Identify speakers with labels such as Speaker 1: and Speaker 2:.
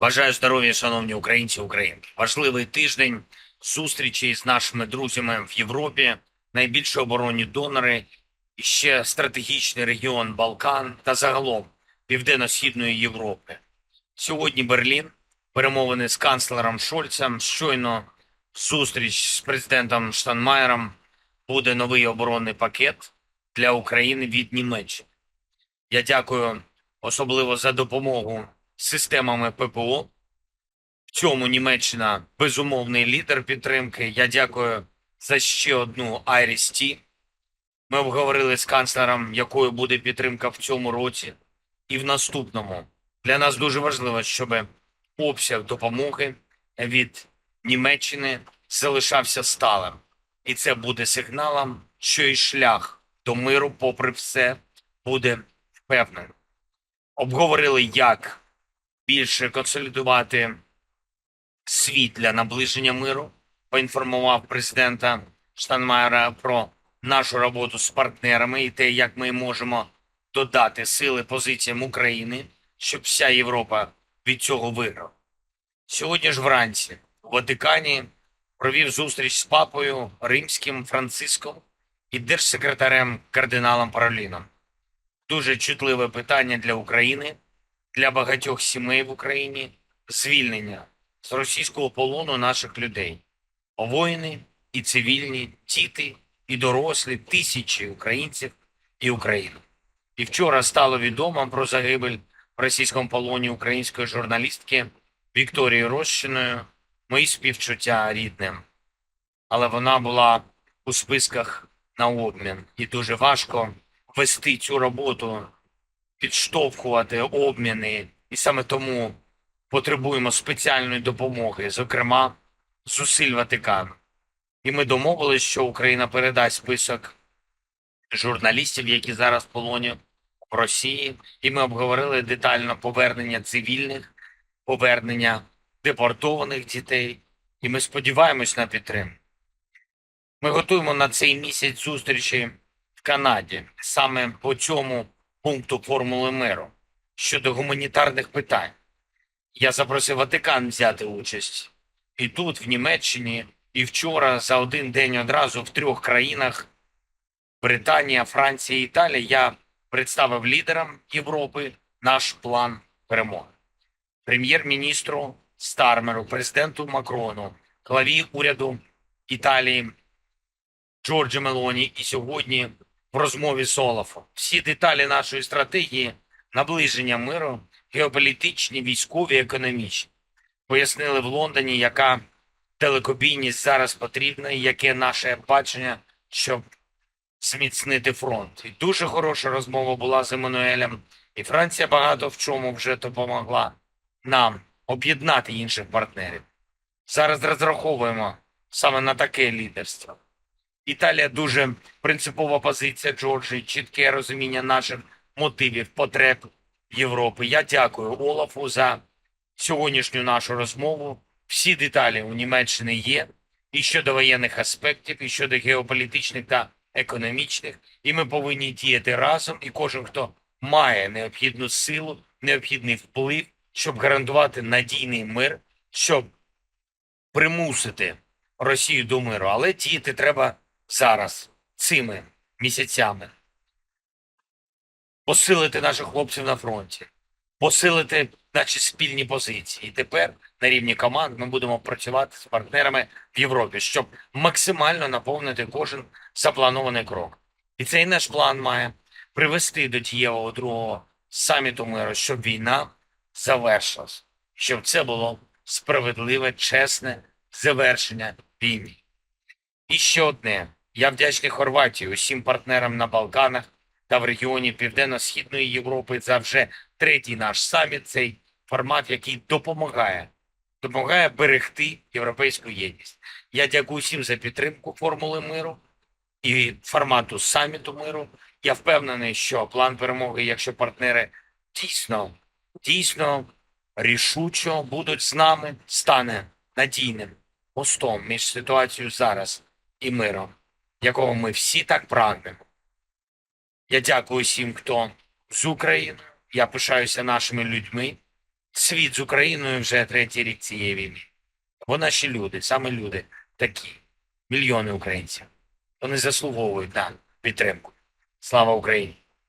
Speaker 1: Бажаю здоров'я, шановні українці українки. Важливий тиждень зустрічі з нашими друзями в Європі, найбільші оборонні донори, і ще стратегічний регіон Балкан та загалом Південно-Східної Європи. Сьогодні Берлін, перемовини з канцлером Шольцем, щойно зустріч з президентом Штанмаєром, буде новий оборонний пакет для України від Німеччини. Я дякую особливо за допомогу системами ППО. В цьому Німеччина безумовний лідер підтримки. Я дякую за ще одну IRIS-T. Ми обговорили з канцлером, якою буде підтримка в цьому році і в наступному. Для нас дуже важливо, щоб обсяг допомоги від Німеччини залишався сталим. І це буде сигналом, що і шлях до миру, попри все, буде впевнений. Обговорили, як більше консолідувати світ для наближення миру. Поінформував президента Штанмаєра про нашу роботу з партнерами і те, як ми можемо додати сили позиціям України, щоб вся Європа від цього виграла. Сьогодні ж вранці у Ватикані провів зустріч з папою римським Франциском і держсекретарем кардиналом Пароліном. Дуже чутливе питання для України, для багатьох сімей в Україні звільнення з російського полону наших людей. Воїни і цивільні, діти і дорослі, тисячі українців і України. І вчора стало відомо про загибель в російському полоні української журналістки Вікторії Рощиною. Мої співчуття рідним. Але вона була у списках на обмін, і дуже важко вести цю роботу, підштовхувати обміни, і саме тому потребуємо спеціальної допомоги, зокрема зусиль Ватикану. І ми домовилися, що Україна передасть список журналістів, які зараз в полоні в Росії, і ми обговорили детально повернення цивільних, повернення депортованих дітей, і ми сподіваємось на підтримку. Ми готуємо на цей місяць зустрічі в Канаді саме по цьому пункту формули миру щодо гуманітарних питань. Я запросив Ватикан взяти участь і тут, в Німеччині, і вчора за один день одразу в трьох країнах Британія, Франція, Італія. Я представив лідерам Європи наш план перемоги. Прем'єр-міністру Стармеру, президенту Макрону, главі уряду Італії Джорджі Мелоні і сьогодні в розмові з Олафом. Всі деталі нашої стратегії наближення миру, геополітичні, військові, економічні. Пояснили в Лондоні, яка телекобійність зараз потрібна і яке наше бачення, щоб зміцнити фронт. І дуже хороша розмова була з Еммануелем. І Франція багато в чому вже допомогла нам об'єднати інших партнерів. Зараз розраховуємо саме на таке лідерство. Італія дуже принципова позиція Джорджії, чітке розуміння наших мотивів, потреб Європи. Я дякую Олафу за сьогоднішню нашу розмову. Всі деталі у Німеччини є і щодо воєнних аспектів, і щодо геополітичних та економічних. І ми повинні діяти разом. І кожен, хто має необхідну силу, необхідний вплив, щоб гарантувати надійний мир, щоб примусити Росію до миру. Але діяти треба зараз, цими місяцями. Посилити наших хлопців на фронті, посилити наші спільні позиції. І тепер на рівні команд ми будемо працювати з партнерами в Європі, щоб максимально наповнити кожен запланований крок. І цей наш план має привести до дієвого другого саміту миру, щоб війна завершилась, щоб це було справедливе, чесне завершення війни. І ще одне. Я вдячний Хорватії, усім партнерам на Балканах та в регіоні Південно-Східної Європи за вже третій наш саміт, цей формат, який допомагає, допомагає берегти європейську єдність. Я дякую всім за підтримку формули миру і формату саміту миру. Я впевнений, що план перемоги, якщо партнери дійсно, дійсно рішучо будуть з нами, стане надійним мостом між ситуацією зараз і миром, якого ми всі так прагнемо. Я дякую всім, хто з України. Я пишаюся нашими людьми. світ з Україною вже третій рік цієї війни. Бо наші люди, саме люди, такі, мільйони українців, вони заслуговують на підтримку. Слава Україні!